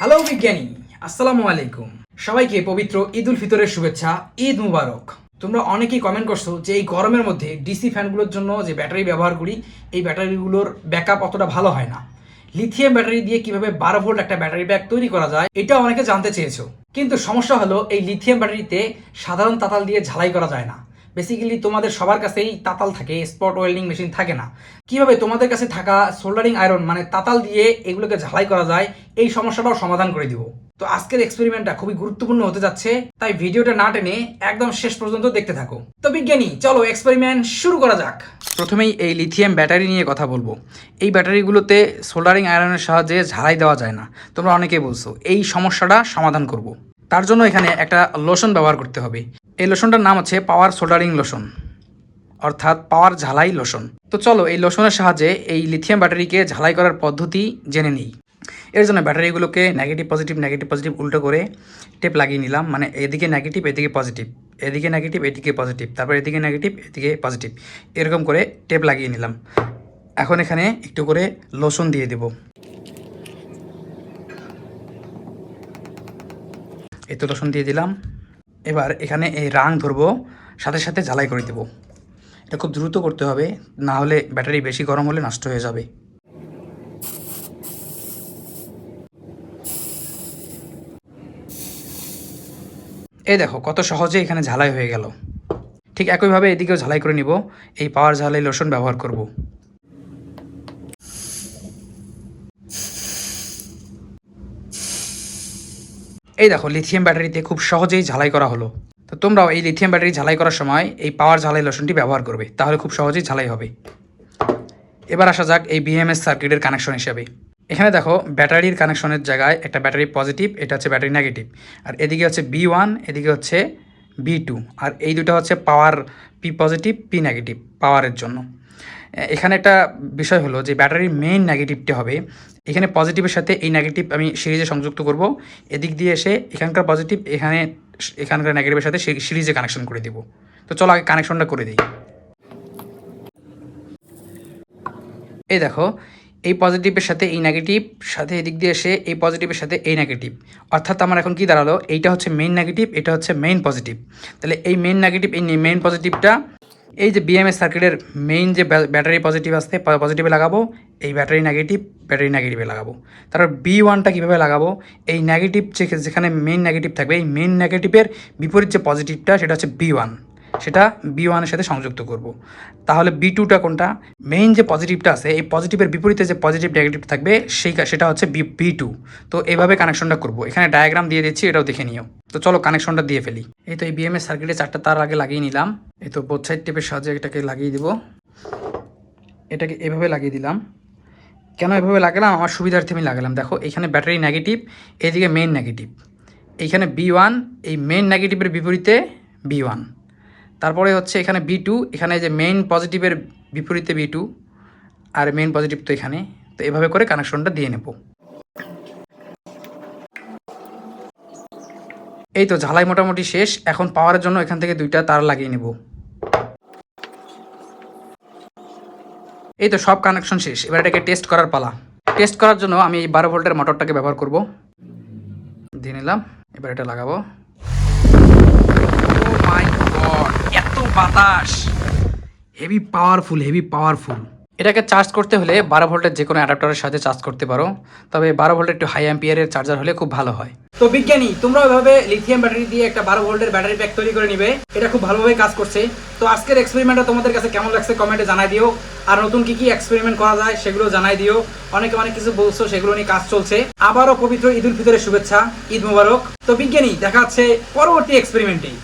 Hello বিজ্ঞানী, আসসালামু আলাইকুম। সবাইকে পবিত্র ঈদ উল ফিতরের শুভেচ্ছা, ঈদ মুবারক। তোমরা অনেকেই কমেন্ট করছ যে এই গরমের মধ্যে ডিসি ফ্যানগুলোর জন্য যে ব্যাটারি ব্যবহার করি, এই ব্যাটারিগুলোর ব্যাকআপ অতটা ভালো হয় না। লিথিয়াম ব্যাটারি দিয়ে কীভাবে বারো ভোল্ট একটা ব্যাটারি ব্যাগ তৈরি করা যায়, এটা অনেকে জানতে চেয়েছো। কিন্তু সমস্যা হলো, এই লিথিয়াম ব্যাটারিতে সাধারণ তাতাল দিয়ে ঝালাই করা যায় না। বেসিক্যালি তোমাদের সবার কাছেই তাতাল থাকে স্পট ওয়েল্ডিং মেশিন থাকে না। কীভাবে তোমাদের কাছে থাকা সোল্ডারিং আয়রন মানে তাতাল দিয়ে এগুলোকে ঝালাই করা যায়, এই সমস্যাটাও সমাধান করে দিব। তো আজকের এক্সপেরিমেন্টটা খুবই গুরুত্বপূর্ণ হতে যাচ্ছে, তাই ভিডিওটা না টেনে একদম শেষ পর্যন্ত দেখতে থাকো। তো বিজ্ঞানী, চলো এক্সপেরিমেন্ট শুরু করা যাক। প্রথমেই এই লিথিয়াম ব্যাটারি নিয়ে কথা বলব। এই ব্যাটারিগুলোতে সোল্ডারিং আয়রনের সাহায্যে ঝালাই দেওয়া যায় না, তোমরা অনেকেই বলছো। এই সমস্যাটা সমাধান করব। তার জন্য এখানে একটা লোশন ব্যবহার করতে হবে। এই লোশনটার নাম হচ্ছে পাওয়ার সোল্ডারিং লোশন অর্থাৎ পাওয়ার ঝালাই লোশন তো চলো এই লোশনের সাহায্যে এই লিথিয়াম ব্যাটারিকে ঝালাই করার পদ্ধতি জেনে নিই। এর জন্য ব্যাটারিগুলোকে নেগেটিভ পজিটিভ নেগেটিভ পজিটিভ উল্টো করে টেপ লাগিয়ে নিলাম। মানে এদিকে নেগেটিভ এদিকে পজিটিভ এদিকে নেগেটিভ এদিকে পজিটিভ তারপর এদিকে নেগেটিভ এদিকে পজিটিভ এরকম করে টেপ লাগিয়ে নিলাম। এখন এখানে একটু করে লোশন দিয়ে দেব। এই তো লোশন দিয়ে দিলাম। এবার এখানে এই রাং ধরবো, সাথে সাথে ঝালাই করে দেবো। এটা খুব দ্রুত করতে হবে, না হলে ব্যাটারি বেশি গরম হলে নষ্ট হয়ে যাবে। এই দেখো, কত সহজে এখানে ঝালাই হয়ে গেল। ঠিক একইভাবে এদিকেও ঝালাই করে নিব, এই পাওয়ার ঝালাই লোশন ব্যবহার করব। এই দেখো লিথিয়াম ব্যাটারিতে খুব সহজেই ঝালাই করা হলো। তো তোমরাও এই লিথিয়াম ব্যাটারি ঝালাই করার সময় এই পাওয়ার ঝালাই লোশনটি ব্যবহার করবে, তাহলে খুব সহজেই ঝালাই হবে। এবার আসা যাক এই বিএমএস সার্কিটের কানেকশন হিসাবে। এখানে দেখো ব্যাটারির কানেকশনের জায়গায় একটা ব্যাটারি পজিটিভ এটা হচ্ছে ব্যাটারি নেগেটিভ আর এদিকে হচ্ছে বি ওয়ান এদিকে হচ্ছে বি টু আর এই দুটো হচ্ছে power P positive P negative পাওয়ারের জন্য। এখানে একটা বিষয় হলো যে ব্যাটারির মেইন নেগেটিভটি হবে। এখানে পজিটিভের সাথে এই নেগেটিভ আমি সিরিজে সংযুক্ত করব। এদিক দিয়ে এসে এখানকার পজিটিভ এখানে এখানকার নেগেটিভের সাথে সিরিজে কানেকশন করে দিব। তো চলো আগে কানেকশনটা করে দিই। এই দেখো, এই পজিটিভের সাথে এই নেগেটিভ সাথে এদিক দিয়ে এসে এই পজিটিভের সাথে এই নেগেটিভ অর্থাৎ আমার এখন কি দাঁড়াল? এইটা হচ্ছে মেইন নেগেটিভ এটা হচ্ছে মেইন পজিটিভ তাহলে এই মেইন নেগেটিভ এই মেইন পজিটিভটা এই যে বিএমএস সার্কিটের মেইন যে ব্যাটারি পজিটিভ আসছে পজিটিভে লাগাবো, এই ব্যাটারি নেগেটিভ ব্যাটারি নেগেটিভে লাগাবো। তারপর বি ওয়ানটা কীভাবে লাগাবো? এই নেগেটিভ যেখানে মেইন নেগেটিভ থাকবে, এই মেইন নেগেটিভের বিপরীত যে পজিটিভটা সেটা হচ্ছে বি ওয়ান সেটা বি ওয়ানের সাথে সংযুক্ত করব। তাহলে বি টুটা কোনটা? মেইন যে পজিটিভটা আছে, এই পজিটিভের বিপরীতে যে পজিটিভ নেগেটিভ থাকবে, সেই সেটা হচ্ছে বি বি টু তো এইভাবে কানেকশনটা করব। এখানে ডায়াগ্রাম দিয়ে দিচ্ছি, এটাও দেখে নিও। তো চলো কানেকশনটা দিয়ে ফেলি। এই তো এই বিএমএস সার্কিটে চারটা তার আগে লাগিয়ে নিলাম। এই তো বোথ সাইড টেপের সাহায্যে এটাকে লাগিয়ে দিব। এটাকে এভাবে লাগিয়ে দিলাম। কেন এভাবে লাগালাম? আমার সুবিধার্থে আমি লাগালাম। দেখো, এখানে ব্যাটারি নেগেটিভ এদিকে মেইন নেগেটিভ এইখানে বি ওয়ান এই মেইন নেগেটিভের বিপরীতে বি ওয়ান তারপরে হচ্ছে এখানে বি টু এখানে যে মেইন পজিটিভের বিপরীতে বি টু আর মেইন পজিটিভ তো এখানে। তো এভাবে করে কানেকশনটা দিয়ে নেব। এই তো ঝালাই মোটামুটি শেষ। এখন পাওয়ারের জন্য এখান থেকে দুইটা তার লাগিয়ে নেব। এই তো সব কানেকশন শেষ। এবার এটাকে টেস্ট করার পালা। টেস্ট করার জন্য আমি এই বারো ভোল্টের মোটরটাকে ব্যবহার করব। দিয়ে নিলাম। এবার এটা লাগাবো। মাই গড এত বাতাস। হেভি পাওয়ারফুল হেভি পাওয়ারফুল এটাকে চার্জ করতে হলে বারো ভোল্টের যে কোনো অ্যাডাপ্টারের সাথে চার্জ করতে পারো। তবে বারো ভোল্টের একটু হাই অ্যাম্পিয়ারের চার্জার হলে খুব ভালো হয়। তো বিজ্ঞানী তোমরা এভাবে লিথিয়াম ব্যাটারি দিয়ে একটা বারো ভোল্টের ব্যাটারি প্যাক তৈরি করে নিবে। এটা খুব ভালোভাবে কাজ করছে। তো আজকের এক্সপেরিমেন্টটা তোমাদের কাছে কেমন লাগছে কমেন্টে জানাই দিও। আর নতুন কি কি এক্সপেরিমেন্ট করা যায় সেগুলো জানাই দিও। অনেকে অনেক কিছু বলছো সেগুলো নিয়ে কাজ চলছে। আবারও পবিত্র ঈদ উল ফিতরের শুভেচ্ছা ঈদ মুবারক। তো বিজ্ঞানী দেখা হচ্ছে পরবর্তী এক্সপেরিমেন্টে আউ